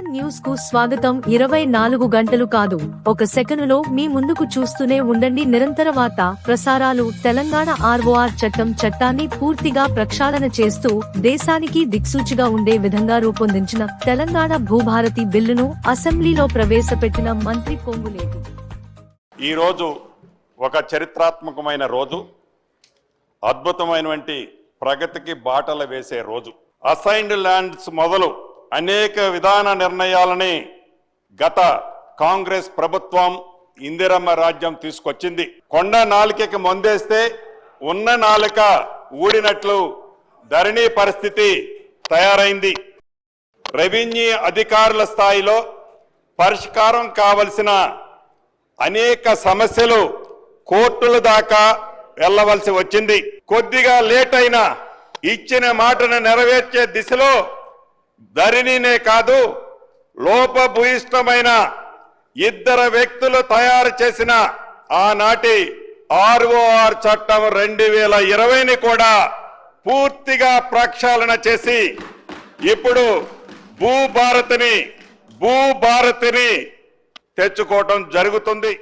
న్యూస్కు స్వాగతం. ఇరవై నాలుగు గంటలు కాదు. ఒక సెకనులో మీ ముందుకు చూస్తూనే ఉండండి. నిరంతర వార్త ప్రసారాలు తెలంగాణ ఆర్ఓఆర్ చట్టం చట్టాన్ని పూర్తిగా ప్రక్షాళన చేస్తూ దేశానికి దిక్సూచిగా ఉండే విధంగా రూపొందించిన తెలంగాణ భూభారతి బిల్లును అసెంబ్లీలో ప్రవేశపెట్టిన మంత్రి కొంగులేటి. రోజు ఒక చరిత్రాత్మకమైన రోజు. అద్భుతమైనటువంటి ప్రగతికి బాటలు వేసే రోజు. అసైన్డ్ ల్యాండ్స్ మొదలు అనేక విధాన నిర్ణయాలని గత కాంగ్రెస్ ప్రభుత్వం ఇందిరమ్మ రాజ్యం తీసుకొచ్చింది. కొండ నాలికకి మొందేస్తే ఉన్న నాలిక ఊడినట్లు ధరణి పరిస్థితి తయారైంది. రెవెన్యూ అధికారుల స్థాయిలో పరిష్కారం కావలసిన అనేక సమస్యలు కోర్టుల దాకా వెళ్ళవలసి వచ్చింది. కొద్దిగా లేట్ అయినా ఇచ్చిన మాటను నెరవేర్చే దిశలో ధరణినే కాదు లోపభూయిష్టమైన ఇద్దరు వ్యక్తులు తయారు చేసిన ఆనాటి ఆర్ఓఆర్ చట్టం రెండు వేల ఇరవైని కూడా పూర్తిగా ప్రక్షాళన చేసి ఇప్పుడు భూభారతిని భూభారతిని తెచ్చుకోవటం జరుగుతుంది.